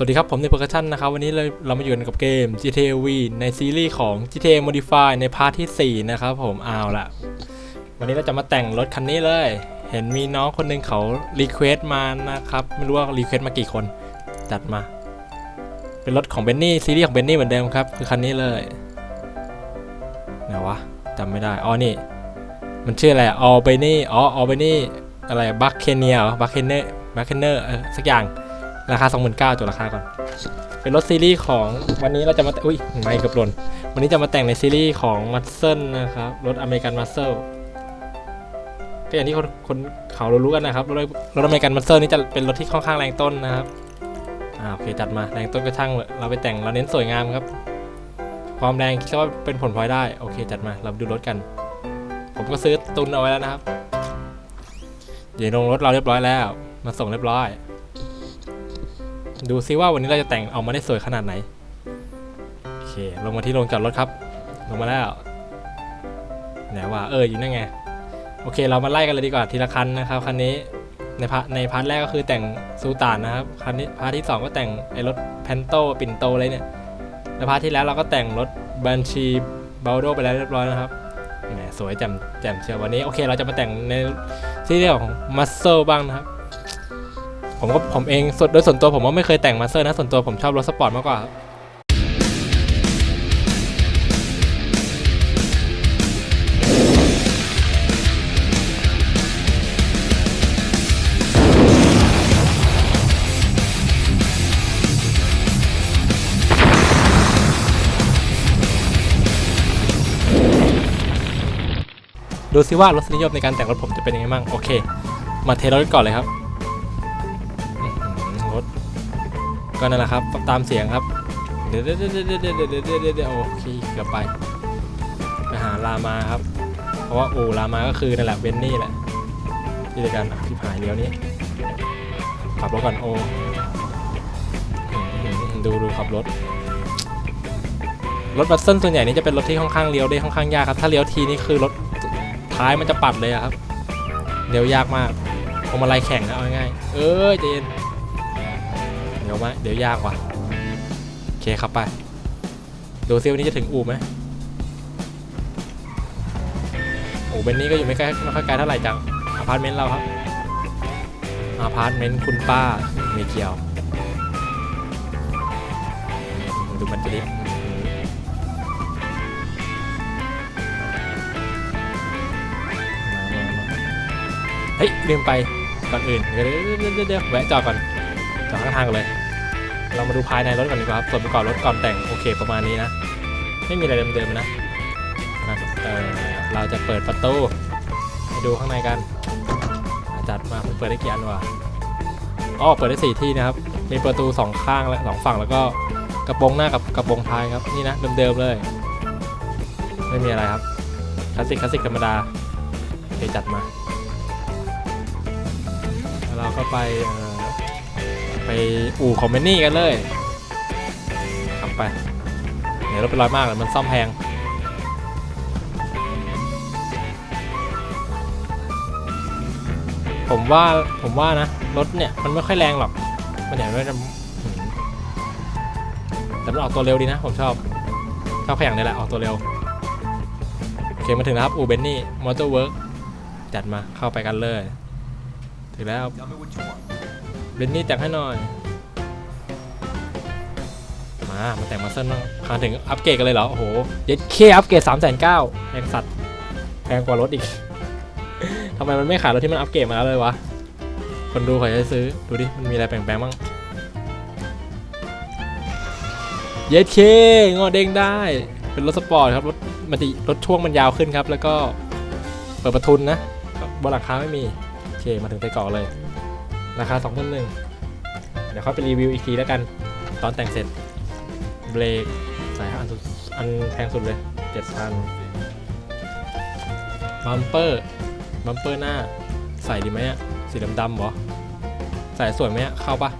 สวัสดีครับ ผมในโปรชั่นนะครับ วันนี้เราเรามาอยู่กับเกม GTA V ในซีรีส์ของ GTA Modify ในพาร์ทที่ 4 นะครับผมเอาละวันนี้เราจะมาแต่งรถคันนี้เลย เห็นมีน้องคนหนึงเขารีเควสมานะครับ ไม่รู้ว่ารีเควสมากี่คน จัดมา เป็นรถของเบนนี่ซีรีส์ของเบนนี่เหมือนเดิมครับ คือคันนี้เลยไหนวะจำไม่ได้อ๋อนี่ มันชื่ออะไรออเบนนี่อ๋อออเบนนี่อะไรบัคเคนเนียบัคเคนเนอร์บัคเคนเนอร์สักอย่าง ราคา 29,000จดราคาก่อน เป็นรถซีรีส์ของวันนี้เราจะมาอุ้ยไม่กับหล่นวันนี้จะมาแต่งในซีรีส์ของมั s เซ e นะครับรถอเมริกันมั s เซ e ก็อย่างที่คนคนเขารู้กันนะครับรถรถอเมริกันมั s เซ e นี่จะเป็นรถที่ค่อนข้างแรงต้นนะครับอ่าโอเคจัดมาแรงต้นก็ช่างเราไปแต่งเราเน้นสวยงามครับ ความแรงคิดว่าเป็นผลพลอยได้โอเคจัดมาเราดูรถกัน ผมก็ซื้อตุนเอาไว้แล้วนะครับเดี๋ยวลงรถเราเรียบร้อยแล้ว มาส่งเรียบร้อย ดูซิว่าวันนี้เราจะแต่งออกมาได้สวยขนาดไหน โอเค ลงมาที่โรงจอดรถครับ ลงมาแล้วไหนว่าเอออยู่นั่นไง โอเค เรามาไล่กันเลยดีกว่าทีละคันนะครับคันนี้ในพาร์ทในพาร์ทแรกก็คือแต่งซูตานนะครับคันนี้พาร์ทที่ 2 ก็แต่งไอ้รถแพนโตปิ่นโตอะไรเนี่ยในพาร์ทที่แล้วเราก็แต่งรถบัญชีบาโดไปแล้วเรียบร้อยนะครับสวยแจ่มแจ่มเชียววันนี้โอเคเราจะมาแต่งในที่เรียกของมัสเซลบ้างนะครับ ผมก็ผมเองส่วนโดยส่วนตัวผมว่าไม่เคยแต่งมาสเตอร์นะส่วนตัวผมชอบรถสปอร์ตมากกว่าครับดูซิว่ารสนิยมในการแต่งรถผมจะเป็นยังไงบ้างโอเค มาเทรถก่อนเลยครับ ก็นั่นแหละครับตามเสียงครับ เดี๋ยวเดี๋ยวเดี๋ยวเดี๋ยวเดี๋ยวเดี๋ยวโอเคเกือบไปไปหาลามาครับ เพราะว่าโอ้ลามาก็คือนั่นแหละเบนนี่แหละที่เดียวกันที่ผายเลี้ยวนี้ขับรถก่อนโอดูดูขับรถ รถบัสเซิลส่วนใหญ่นี้จะเป็นรถที่ค่อนข้างเลี้ยวได้ค่อนข้างยากครับ ถ้าเลี้ยวทีนี่คือรถท้ายมันจะปัดเลยครับ เลี้ยวยากมากพวงมาลัยแข็งนะเอาง่ายเออเจเย็น เดี๋ยวมาเดี๋ยวยากว่ะโอเคครับไปดูซิวันนี้จะถึงอู่ไหมอู่เบนนี่ก็อยู่ไม่ใกล้ไม่ค่อยไกลเท่าไหร่จากอพาร์ตเมนต์เราครับอพาร์ตเมนต์คุณป้ามีเกียวดูมันจะดิเฮ้ยลืมไปก่อนอื่นเดี๋ยวเดี๋ยวเดี๋ยวเดี๋ยวแวะจอดก่อนจอดข้างทางกันเลย เรามาดูภายในรถก่อนดีกว่าครับส่วนประกอบรถก่อนแต่งโอเคประมาณนี้นะ ไม่มีอะไรเดิมๆนะนะเออเราจะเปิดประตูให้ดูข้างในกันจัดมาผมเปิดได้กี่อันวะอ๋อเปิดได้สี่ที่นะครับ มีประตูสองข้างและสองฝั่งแล้วก็กระโปรงหน้ากับกระโปรงท้ายครับนี่นะเดิมๆเลย ไม่มีอะไรครับคลาสสิกคลาสสิกธรรมดาโอเคจัดมาแล้วเราก็ไปเไปอู่คอมเมนี่กันเลยขับไปเดี๋ยวรถเป็นรอยมากเลยมันซ่อมแพงผมว่าผมว่านะรถเนี่ยมันไม่ค่อยแรงหรอก มันอย่างไม่จะแต่มันออกตัวเร็วดีนะ ผมชอบชอบแข่งนี่แหละออกตัวเร็วโอเคมาถึงแล้วครับอูเบนนี่มอเตอร์เวิร์กจัดมาเข้าไปกันเลย ถึงแล้ว เบนนี่แต่งให้หน่อย มา มาแต่งมาเส้นบ้างพาถึงอัปเกรดกันเลยเหรอ โอ้โห เย็ดเคอัปเกรด3 9 0 0 0แพงสัตว์ แพงกว่ารถอีก ทำไมมันไม่ขายรถที่มันอัปเกรดมาแล้วเลยวะ คนดูขาจะซื้อ ดูดิ มันมีอะไรแปลงๆบ้าง เย็ดเคงอเด้งได้ เป็นรถสปอร์ตครับ รถมันจะรถช่วงมันยาวขึ้นครับ แล้วก็เปิดประทุนนะบนหลังคาไม่มี โอเค มาถึงไส้กรอกเลย ราคา 2 0 0 0เดี๋ยวเขาไปรีวิวอีกทีแล้วกัน ตอนแต่งเสร็จ เบรกสายอันสุดอันแพงสุดเลย 7,000บัมเปอร์บัมเปอร์หน้า ใส่ดีไหมอะสีดำๆหรอ ใส่สวยไหมอะเข้าปะ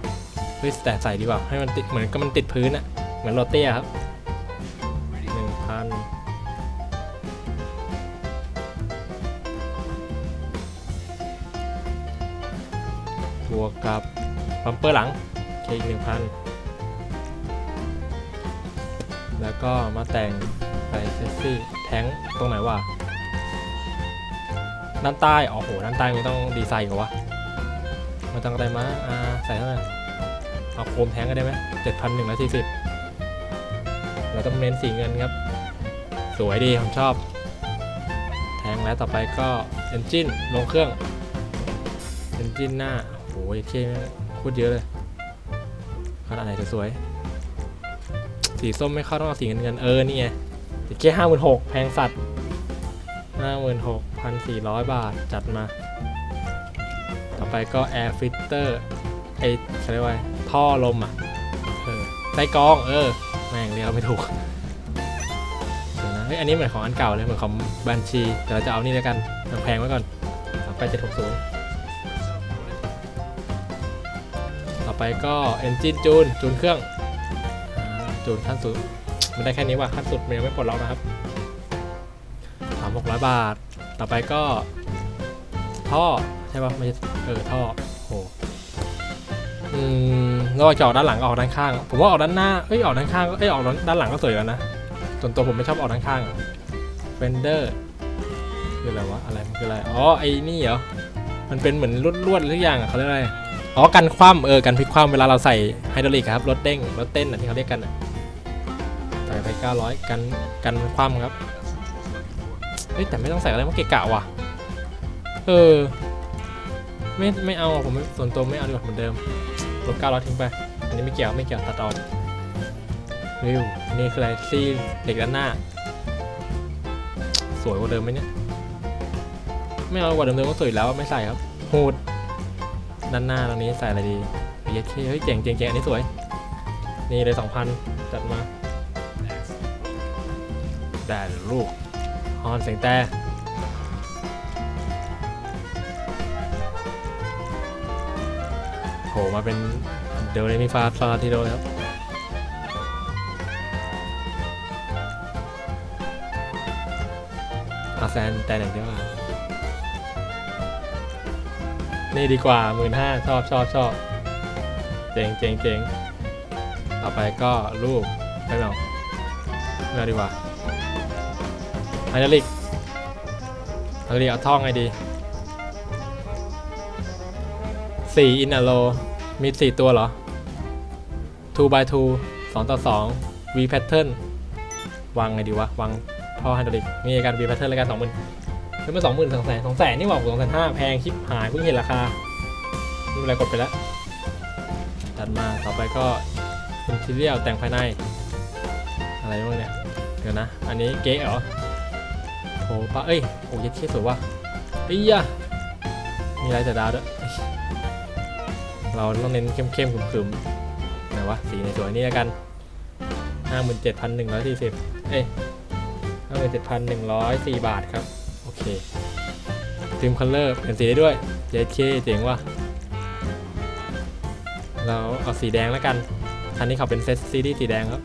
เฮ้ยแต่ใส่ดีกว่า ให้มันติดเหมือนกับมันติดพื้นอะเหมือนโรเต้ครับ วกกับบัมเปอร์หลังเคอีกหนึ่งพันแล้วก็มาแต่งไปเซ็กซี่แท้งตรงไหนวะด้านใต้โอ๋อโหด้านใต้ไม่ต้องดีไซน์กว่าวะมันต้องอะไรมาอ่าใส่เท่าไหร่เอาโคมแท้งก็ได้ไหมเจ็ดพันหนึ่งร้อยสี่สิบเราต้องเน้นสีเงินครับ สวยดีผมชอบ แทงแล้วต่อไปก็ Engine ลงเครื่อง Engine หน้า โอ้ยเท่โคตรเยอะเลยขนาดไหนสวยสีส้มไม่เข้าต้องเอาสีเงินเงินเออนี่ไงติดแค่ห้าหมื่นหกแพงสัตว์ห้าหมื่นหกพันสี่ร้อยบาทจัดมา ต่อไปก็ Air Filter ไอเขาเรียกว่าไงท่อลมอะเออใต้กรองเออแม่งเรียกไม่ถูกเดี๋ยวนะเฮ้ยอันนี้เหมือนของอันเก่าเลยเหมือนของบัญชีแต่เราจะเอานี่แล้วกันแพงไว้ก่อนต่อไปจะถูกสูงต่ ไปก็ Engine จูนจูนเครื่องจูนขั้นสุดมันได้แค่นี้ว่ะขั้นสุดมันยังไม่ปลดล็อกนะครับสามหกร้อยบาท ต่อไปก็ ท่อใช่ป่ะไม่ใช่เออท่อโหอืมระหว่างจะออกด้านหลังกับออกด้านข้าง ผมว่าออกด้านหน้าเอ้ยออกด้านข้างเอ้ยออกด้านหลังก็สวยกันนะส่วนตัวผมไม่ชอบออกด้านข้างเฟนเดอร์คืออะไรวะอะไรมันคืออะไรอ๋อไอ้นี่เหรอมันเป็นเหมือนลวดๆหรืออย่างเขาเรียกอะไร อ๋อกันคว่ำเออกันพลิกคว่ำเวลาเราใส่ไฮดรอลิกครับรถเด้งรถเต้นอะที่เขาเรียกกันอะใส่ไป900 กันกันคว่ำครับเฮ้ยแต่ไม่ต้องใส่อะไรมันเกะกะว่ะเออไม่ไม่เอาผมส่วนตัวไม่เอาดีกว่าเหมือนเดิมลบ900ทิ้งไป อันนี้ไม่เกี่ยวไม่เกี่ยวตัดออกวิวนี่คืออะไรซีเหล็กด้านหน้า สวยกว่าเดิมไหมเนี่ย ไม่เอากว่าเดิมเดิมก็สวยแล้วไม่ใส่ครับฮูด ด้านหน้าตรงนี้ใส่อะไรดีเยสเฮ้ยเจ๋งเจ๋งเจ๋งอันนี้สวย นี่เลยสองพันจัดมาแต่ลูกฮอนเสียงแต่โผล่มาเป็นเดลเรมิฟาฟาทีโดครับอาแซนแต่หนึ่งเดียวกัน นี่ดีกว่าหมื่นห้าชอบชอบชอบเจ๋งเจ๋งเจ๋งต่อไปก็รูปไม่เอาไม่เอาดีกว่าไฮดรอลิกไฮดรอลิกเอาท่องไงดีสี่อินอะโล มีสี่ตัวเหรอ2 by 2 2ต่อ2 V pattern วางไงดีวะ วางท่อไฮดรอลิกนี่การบีแพทเทิร์นรายการสองหมื่น เป็นมาสองหมื่นสองแสนสองแสนนี่หว่าสองแสนห้าแพงชิปหายเพิ่งเห็นราคาไม่เป็นไรกดไปแล้วตัดมาต่อไปก็อินทีเรียลแต่งภายใน อะไรบ้างเนี่ย เดี๋ยวนะ อันนี้เก๊เหรอโหปะเอ้ยโอ้ยเท่สวยว่ะเอ้ยะมีลายแต่ดาวด้วยเราต้องเน้นเข้มๆขึมๆไหนวะสีในสวยนี่แล้วกันห้าหมื่นเจ็ดพันหนึ่งร้อยสี่สิบเอ้ยห้าหมื่นเจ็ดพันหนึ่งร้อยสี่บาทครับ โอเคทีมคัลเลอร์เปลี่ยนสีได้ด้วยเจ๊เคเจ๋งว่ะ เราเอาสีแดงแล้วกัน คันนี้เขาเป็นเซตซีรีส์สีแดงครับ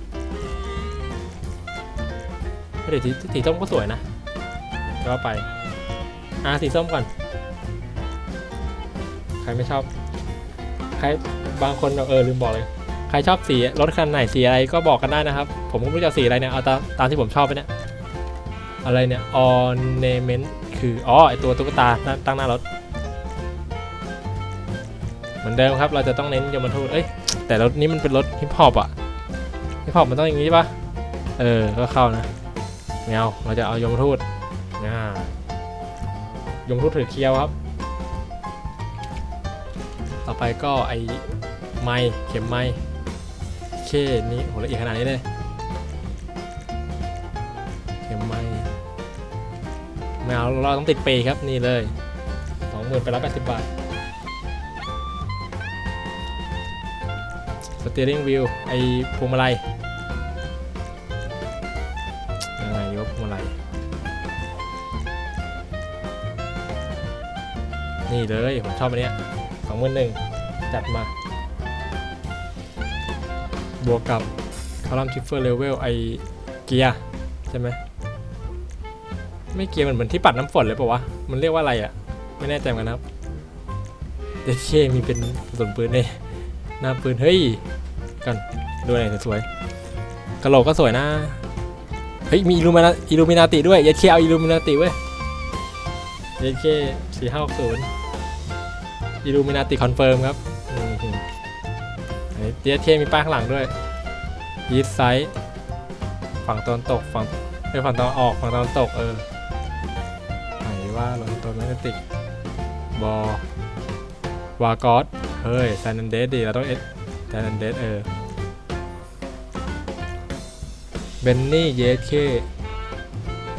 เดี๋ยวสีส้มก็สวยนะ ก็ไป อ่าสีส้มก่อน ใครไม่ชอบ ใครบางคนเออลืมบอกเลย ใครชอบสีรถคันไหนสีอะไรก็บอกกันได้นะครับ ผมก็ไม่รู้จะเอาสีอะไรเนี่ย เอาตามตามที่ผมชอบไปเนี่ย อะไรเนี่ย ornament คือ อ๋อ ไอตัวตุ๊กตาตั้งหน้ารถ เหมือนเดิมครับ เราจะต้องเน้นยมทูตเอ้ย แต่รถนี้มันเป็นรถฮิปฮอปอะฮิปฮอปมันต้องอย่างนี้ปะเออ ก็เข้านะไม่เอาเราจะเอายมทูตนะยมทูตถือเคียวครับ ต่อไปก็ไอไม้เข็มไม้เคนี้โหละเอียดขนาดนี้เลย ไม่เอาเราต้องติดเปย์ครับนี่เลยสองหมื่นไปร้อยแปดสิบบาทสเตียริงวิวไอพวงมาลัยยังไงดีวะพวงมาลัยนี่เลยผมชอบอันเนี้ยสองหมื่นหนึ่งจัดมา บวกกับคาร์ลัมทิฟเฟอร์เลเวลไอเกียร์ใช่ไหม ไม่เกียร์เหมือนเหมือนที่ปัดน้ำฝนเลยปล่าวะ มันเรียกว่าอะไรอะ่ะ ไม่แน่ใจเหมือนกันครับเดชเช่มีเป็นกระสุนปืนในหน้าปืน เฮ้ย กันดูอะไรสวยกระโหลกก็สวยนะ เฮ้ย มีอิลูมินาอิลูมินาติด้วยเยดเคเอาอิลูมินาติเว้ยเยดเคสี่ห้าศูนย์อิลูมินาติคอนเฟิร์มครับเยดเคมีป้ายข้างหลังด้วยยีสไซด์ฝั่งตะวันตกฝั่งเอ้ยฝั่งตะวันออกฝั่งตะวันตกเออ ลอนโตแมกติกบอวากอสเฮ้ยแซนนเดสดิเราต้องเอสแซนนเดสเออเบนนี่เยสเค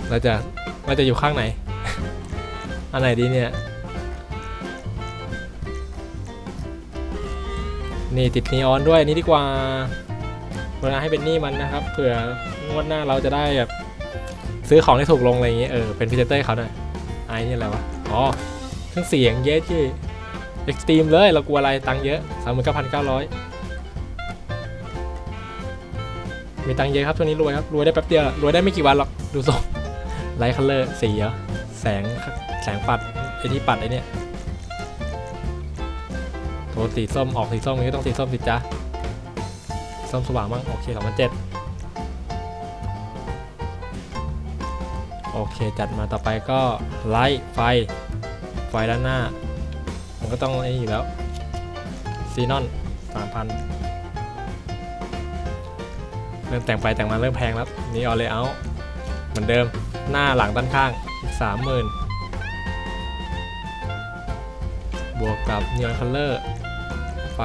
เราจะเราจะอยู่ข้างไหน อันไหนดีเนี่ย นี่ติดนีออนด้วยนี่ดีกว่าเวลาให้เบนนี่มันนะครับเผื่องวดหน้าเราจะได้แบบซื้อของที่ถูกลงอะไรอย่างเงี้ยเออเป็นพรีเซนเตอร์เขาหน่อย ไอ้นี่อะไรวะ อ๋อเครื่องเสียงเยสที่เอ็กซ์ตรีมเลย เรากลัวอะไร ตังเยอะสามหมื่นเก้าพันเก้าร้อยมีตังเยอะครับช่วงนี้รวยครับ รวยได้แป๊บเดียว รวยได้ไม่กี่วันหรอก ดูทรงไลท์คัลเลอร์สีเหรอแสง แสงปัดไอ้ที่ปัดไอ้เนี่ยโทนสีส้ม ออกสีส้มอย่างนี้ต้องสีส้มสิจ๊ะส้มสว่างมั้งโอเคสองพันเจ็ด โอเคจัดมาต่อไปก็ไลท์ไฟ ไฟด้านหน้า มันก็ต้องไอ้อยู่แล้วซีนอนสามพันเริ่มแต่งไปแต่งมาเริ่มแพงแล้วนี่ออเลเอาเหมือนเดิมหน้าหลังด้านข้างอีกสามหมื่นบวกกับนีออนคัลเลอร์ไฟ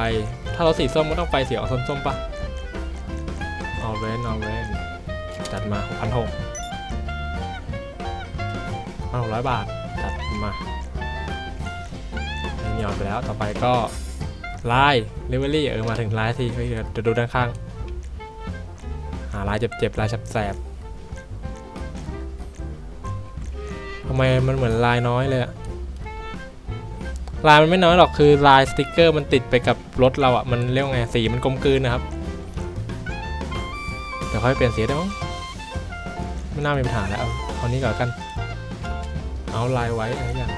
ถ้าเราสีส้มก็ต้องไฟสีออกส้มๆปะออเรนออเรนจัดมา 6 6 0 0 พันหกร้อยบาทจัดมานีออนไปแล้วต่อไปก็ลายเลเวลลี่เออมาถึงลายทีเฮ้ยเดี๋ยวดูด้านข้างหาลายเจ็บๆลายแสบๆทำไมมันเหมือนลายน้อยเลยอะลายมันไม่น้อยหรอกคือลายสติกเกอร์มันติดไปกับรถเราอะมันเรียกว่าไงสีมันกลมกลืนนะครับเดี๋ยวค่อยเปลี่ยนสีได้มั้งไม่น่ามีปัญหาแล้วเอาเอานี้ก่อนกัน เอาลายไว้อะไรอย่าง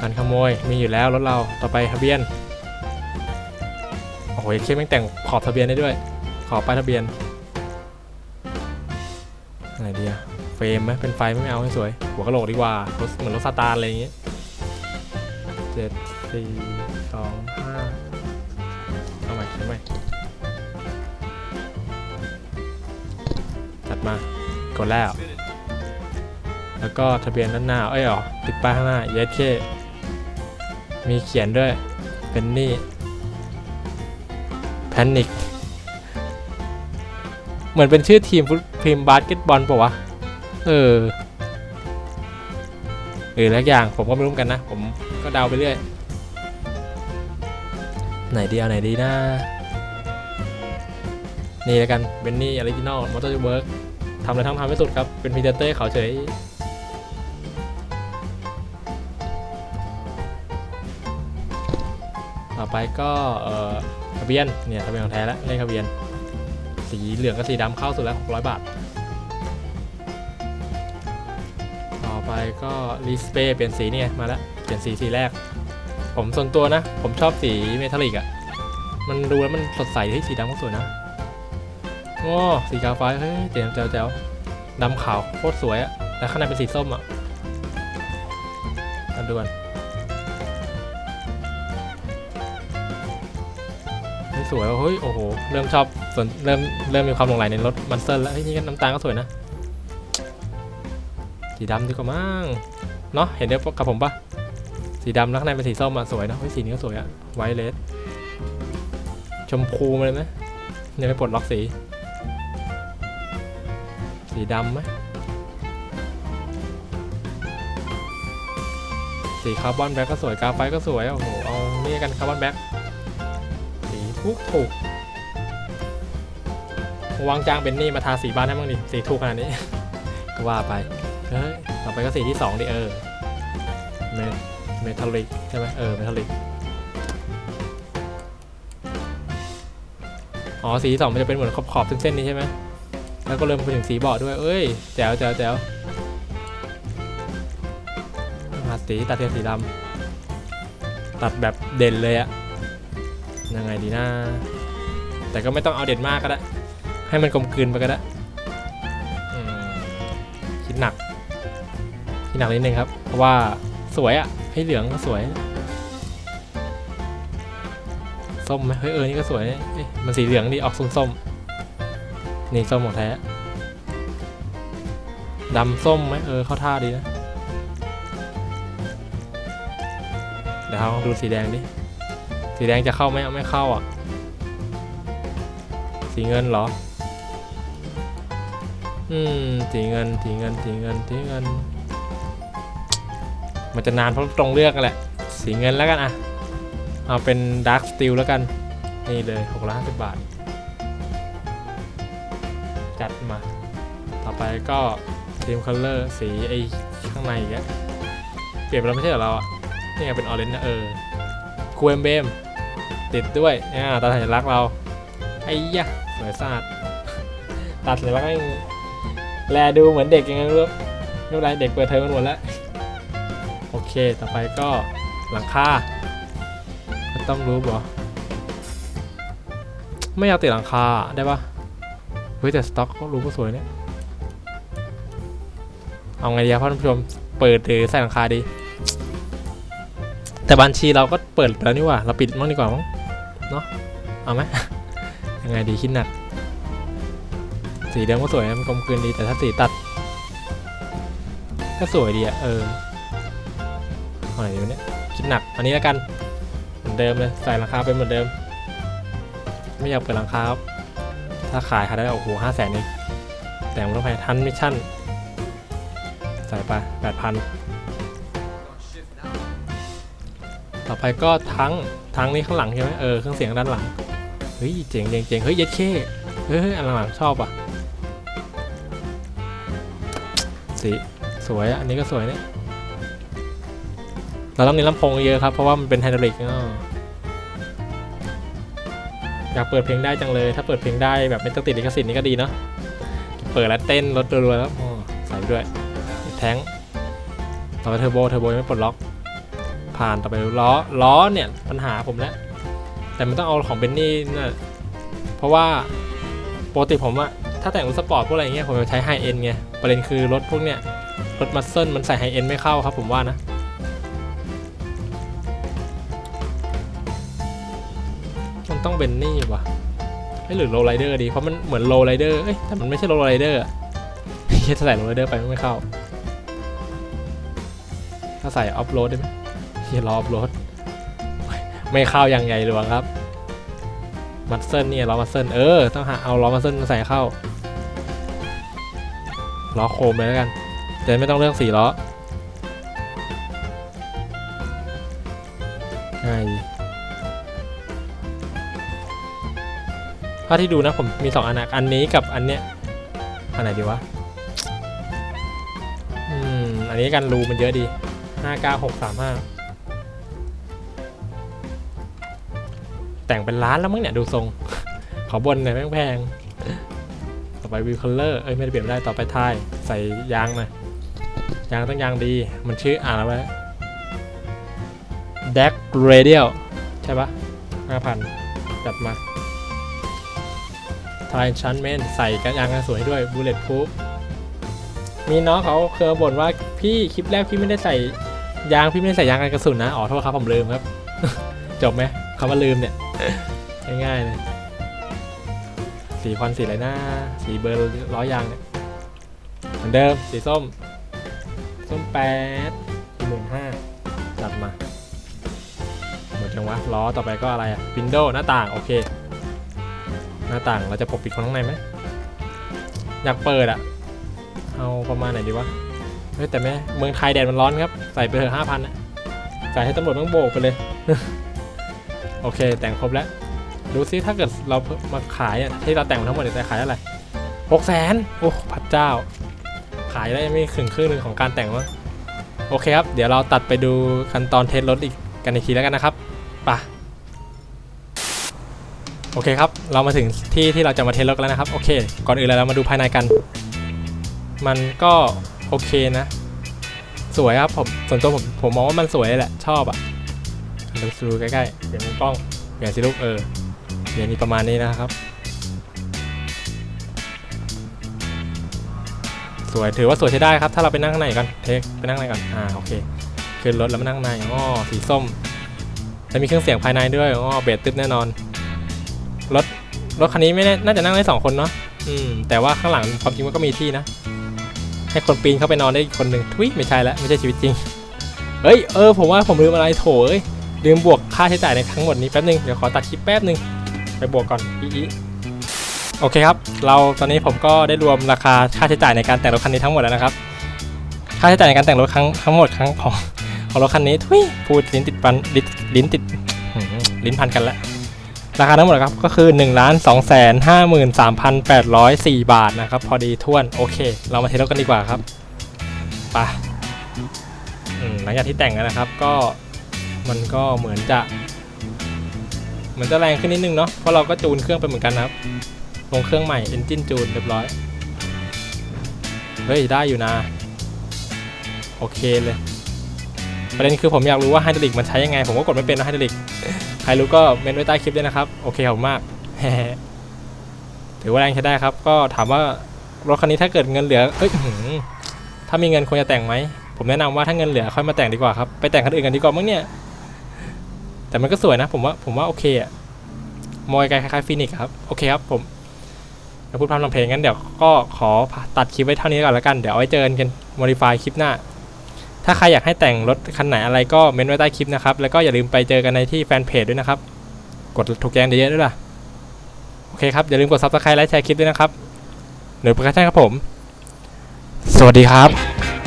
การขโมยมีอยู่แล้วรถเราต่อไปทะเบียนโอ้โหเคสแม่งแต่งขอบทะเบียนได้ด้วย ขอบป้ายทะเบียนอะไรดีอะเฟรมไหมเป็นไฟไม่เอาให้สวย หัวกะโหลกดีกว่ารถเหมือนรถซาตานอะไรอย่างเงี้ยเจ็ดสี่สองห้าเอาใหม่ใช่ไหม มา กดแล้ว แล้วก็ทะเบียนด้านหน้า เอ้ยอ๋อติดป้ายข้างหน้าเยสเคมีเขียนด้วย เป็นนี่แพนิคเหมือนเป็นชื่อทีมฟุตทีมบาสเกตบอลปะวะ เออหรือแล้วอย่างผมก็ไม่รู้เหมือนกันนะ ผมก็เดาไปเรื่อย ไหนดีเอาไหนดีนะ นี่แล้วกันเบนนี่ออริจินอลมอเตอร์เวิร์ก ทำอะไรทั้งทำไม่สุดครับ เป็นพีเซนเตอร์เขาเฉย ต่อไปก็เอ่อทะเบียน เนี่ยทะเบียนของแท้แล้วเลขทะเบียน สีเหลืองกับสีดำเข้าสุดแล้ว 600 บาท ต่อไปก็รีสเปย์เปลี่ยนสีเนี่ยมาแล้วเปลี่ยนสีสีแรก ผมส่วนตัวนะ ผมชอบสีเมทัลลิกอะ่ะ มันดูแล้วมันสดใสที่สีดำก็สวยนะ อ้สีกาฟ้าเฮ้ยเจ๋วแจ๋วแจ๋วดำขาวโคตรสวยอะแล้วข้างในเป็นสีส้มอะมาดูกันเฮ้ยสวยว่ะเฮ้ย โอ้โห เริ่มชอบสนเริ่มเริ่มมีความหลงใหลในรถมันเซอร์แล้วเฮ้ยนี่ก็น้ำตาลก็สวยนะ สีดำดีกว่ามั้งเนาะเห็นเดียวกับผมปะสีดำแล้วข้างในเป็นสีส้มอะสวยนะเฮ้ยสีนี้ก็สวยอะไวเลสชมพูมาเลยไหมยังไม่ปลดล็อกสี สีดำไหมสีคาร์บอนแบ็กก็สวยกราไฟก็สวย โอ้โห เอานี่กันคาร์บอนแบ็กสีถูกถูกวางจ้างเป็นนี่มาทาสีบ้านให้บ้างดิ สีถูกขนาดนี้ ก็ว่าไป เฮ้ย ต่อไปก็สีที่สองดิเออเมเมทัลลิกใช่ไหมเออ เมทัลลิก อ๋อ สีที่สองมันจะเป็นเหมือนขอบขอบๆเส้นๆนี้ใช่ไหม แล้วก็เริ่มไปถึงสีเบาะด้วย เอ้ย แจ๋วแจ๋วแจ๋วหาสีตัดเทียนสีดำตัดแบบเด่นเลยอะยังไงดีนะ แต่ก็ไม่ต้องเอาเด่นมากก็ได้ ให้มันกลมกลืนไปก็ได้คิดหนัก คิดหนักนิดนึงครับ เพราะว่าสวยอะให้เหลืองก็สวย ส้มไหมเฮ้ยเออ นี่ก็สวยเอ้ยมันสีเหลืองดีออกส้มส้มๆ นี่ส้มของแท้ดำส้มไหมเออเข้าท่าดีนะ เดี๋ยวเราลองดูสีแดงดิ สีแดงจะเข้าไหมไม่เข้าอะ สีเงินเหรอ อืม สีเงิน สีเงิน สีเงิน สีเงิน มันจะนานเพราะตรงเลือกกันแหละ สีเงินแล้วกันอะ เอาเป็นดาร์ s สตีลแล้วกัน นี่เลย6 5 0บาท จัดมา ต่อไปก็ทีมคัลเลอร์สีไอ้ข้างในอีกแล้วเปลี่ยนไปแล้วไม่ใช่เหรอเราอะนี่ไงเป็นออเรนจ์นะเออคูเอมเบมติดด้วยอ่าตาสัญลักษณ์เราไอ้ยะสวยสะอาดตัดสัญลักษณ์ให้แลดูเหมือนเด็กยังไงไม่รู้ไม่เป็นไรเด็กเปิดเทอมกันหมดแล้วโอเคต่อไปก็หลังคาต้องรู้บ่ไม่อยากติดหลังคาได้ปะ เฮ้ยแต่สต็อกก็รู้ก็สวยเนี่ย เอาไงดีครับท่านผู้ชม เปิดหรือใส่หลังคาดี แต่บัญชีเราก็เปิดแล้วนี่ว่า เราปิดมั้งดีกว่ามั้ง เนาะเอาไหม ยังไงดีคิดหนัก สีเดิมก็สวยมันกลมกลืนดีแต่ถ้าสีตัด ก็สวยดีอะเออเอาไหนดีวะเนี่ยคิดหนัก อันนี้แล้วกัน เหมือนเดิมเลย ใส่ราคาเป็นเหมือนเดิม ไม่อยากเปิดราคาครับ ถ้าขายขายได้โอ้โหห้าแสนเองแต่มันต้องไปทันมิชชั่น ใส่ไปแปดพันต่อไปก็ทั้งทั้งนี้ข้างหลังใช่ไหมเออเครื่องเสียงด้านหลัง เฮ้ยเจ๋งเจ๋งเจ๋งเฮ้ยเย็ดเข้เฮ้ยอันหลังชอบอะสีสวยอันนี้ก็สวยเนี่ยเราต้องเน้นลำโพงเยอะครับ เพราะว่ามันเป็นไฮดรอลิกเนอะ อยากเปิดเพลงได้จังเลย ถ้าเปิดเพลงได้แบบไม่ต้องติดลิขสิทธิ์นี่ก็ดีเนาะเปิดแล้วเต้นรถรัวๆแล้วใส่ด้วยแท้งต่อไปเทอร์โบเทอร์โบยังไม่ปลดล็อก ผ่านต่อไปล้อล้อเนี่ยปัญหาผมแล้วแต่มันต้องเอาของเบนนี่นะเพราะว่าปกติผมอะถ้าแต่งรถสปอร์ตพวกอะไรเงี้ยผมจะใช้ไฮเอ็นไงประเด็นคือรถพวกเนี้ยรถมัสเซิลมันใส่ไฮเอ็นไม่เข้าครับผมว่านะ มันต้องเบนนี่วะไม่หรือโรลไรเดอร์ดีเพราะมันเหมือนโรลไรเดอร์เอ้ยแต่มันไม่ใช่โรลไรเดอร์อะถ้าใส่โรลไรเดอร์ไปไม่เข้า ถ้าใส่ออฟโรดได้ไหมเฮียรอออฟโรดไม่เข้าอยังไงหลวงครับมัตเซิลเนี่ยล้อมัตเซิลเออต้องหาเอาล้อมัตเซิลมาใส่เข้าล้อโคมเลยแล้วกันแต่ไม่ต้องเลือกสีล้อ ถ้าที่ดูนะผมมีสองอันนะอันนี้กับอันเนี้ยอันไหนดีวะอืมอันนี้กันรูมันเยอะดีห้าเก้าหกสามห้าแต่งเป็นล้านแล้วมั้งเนี่ยดูทรง ขอบนหน่อยแพงๆต่อไปวิวคัลเลอร์เอ้ยไม่ได้เปลี่ยนไม่ได้ต่อไปท้ายใส่ยางหน่อยยางต้องยางดีมันชื่ออ่านแล้วไว้ดักเรเดียลใช่ปะห้าพันจัดมา ทายชันเมนใส่กันยางกันสวยด้วยบูเลตพูฟมีน้องเขาเคยบ่นว่าพี่คลิปแรกพี่ไม่ได้ใส่ยางพี่ไม่ได้ใส่ยางกันกระสุนนะอ๋อโทษครับผมลืมครับ จบไหมคำว่าลืมเนี่ยง่ายๆเลยสีควันสีอะไรนะสีเบอร์ล้อยางเนี่ยเหมือนเดิมสีส้ม ส้มแปดสีหมื่นห้าจัดมาหมดจังวะล้อต่อไปก็อะไรอะวินโดว์หน้าต่าง โอเค หน้าต่างเราจะปกปิดคนข้างในไหมอยากเปิดอะเอาประมาณไหนดีวะเฮ้ยแต่แม่เมืองไทยแดดมันร้อนครับ ใส่ไปเถอะห้าพันนะใส่ให้ตำรวจต้องโบกไปเลย โอเค แต่งครบแล้ว ดูซิถ้าเกิดเรามาขายอะที่เราแต่งมาทั้งหมดเนี่ยจะขายเท่าไหร่หกแสนโอ้พระเจ้า ขายได้ไม่ถึงครึ่งหนึ่งของการแต่งวะโอเคครับ เดี๋ยวเราตัดไปดูขั้นตอนเทสรถอีกกันอีกทีแล้วกันนะครับไปะ โอเคครับ เรามาถึงที่ที่เราจะมาเทสรถแล้วนะครับ โอเค ก่อนอื่นเลยเรามาดูภายในกัน มันก็โอเคนะ สวยครับผม ส่วนตัวผมผมมองว่ามันสวยแหละ ชอบอะดูดูใกล้ๆเดี๋ยวมุมกล้องเปลี่ยนสิลูกเออเปลี่ยนนี่ประมาณนี้นะครับ สวยถือว่าสวยใช้ได้ครับ ถ้าเราไปนั่งข้างในก่อนเทคไปนั่งในก่อนอ่าโอเคขึ้นรถแล้วมานั่งในอ๋อสีส้มจะมีเครื่องเสียงภายในด้วยอ๋อเบสตึ๊บแน่นอน รถรถคันนี้ไม่แน่น่าจะนั่งได้สองคนเนาะอืม แต่ว่าข้างหลังความจริงมันก็มีที่นะ ให้คนปีนเข้าไปนอนได้อีกคนหนึ่งทุยไม่ใช่แล้วไม่ใช่ชีวิตจริง เอ้ยเออผมว่าผมลืมอะไรโถเอ้ยลืมบวกค่าใช้จ่ายในทั้งหมดนี้แป๊บนึงเดี๋ยวขอตัดคลิปแป๊บนึงไปบวกก่อนอีอีโอเคครับ เราตอนนี้ผมก็ได้รวมราคาค่าใช้จ่ายในการแต่งรถคันนี้ทั้งหมดแล้วนะครับ ค่าใช้จ่ายในการแต่งรถครั้งทั้งหมดครั้งของของรถคันนี้ทุยพูดลิ้นติดปันลิ้นลิ้นติดหืมลิ้นพันกันแล้ว ราคาทั้งหมดครับก็คือ1นึ่งล้านสองแสนห้าหมื่นสามพันแปดร้อยสี่บาทนะครับ พอดีท่วนโอเค เรามาเทสรถกันดีกว่าครับไปอืมหลังจากที่แต่งแล้วนะครับ ก็มันก็เหมือนจะ เหมือนจะแรงขึ้นนิดนึงเนาะเพราะเราก็จูนเครื่องไปเหมือนกันนะครับลงเครื่องใหม่ Engine จูนเรียบร้อย เฮ้ย ได้อยู่นะ โอเคเลย ประเด็นคือผมอยากรู้ว่าไฮดรอลิกมันใช้ยังไง ผมก็กดไม่เป็นนะไฮดรอลิก รรู้ก็เมนไว้ใต้คลิปด้วยนะครับ โอเคขอบคุณมากถือว่าแรงใช้ได้ครับ ก็ถามว่ารถคันนี้ถ้าเกิดเงินเหลือเอ้ยถ้ามีเงินควรจะแต่งไหม ผมแนะนำว่าถ้าเงินเหลือค่อยมาแต่งดีกว่าครับ ไปแต่งคันอื่นกันดีกว่ามั้งเนี่ย แต่มันก็สวยนะ ผมว่าผมว่าโอเคอะมอยไกลคล้ายๆฟินิกครับ โอเคครับผมจะพูดพร่ำทำเพลงงั้นเดี๋ยวก็ขอตัดคลิปไว้เท่านี้ก่อนแล้วกัน เดี๋ยวไว้เจอกัน modify คลิปหน้า ถ้าใครอยากให้แต่งรถคันไหนอะไรก็เมนไว้ใต้คลิปนะครับ แล้วก็อย่าลืมไปเจอกันในที่แฟนเพจด้วยนะครับ กดถูกแจ้งเยอะๆด้วยล่ะ โอเคครับ อย่าลืมกดซับสไครต์ไลค์แชร์คลิปด้วยนะครับเดี๋ยปรโมชั่นครับผม สวัสดีครับ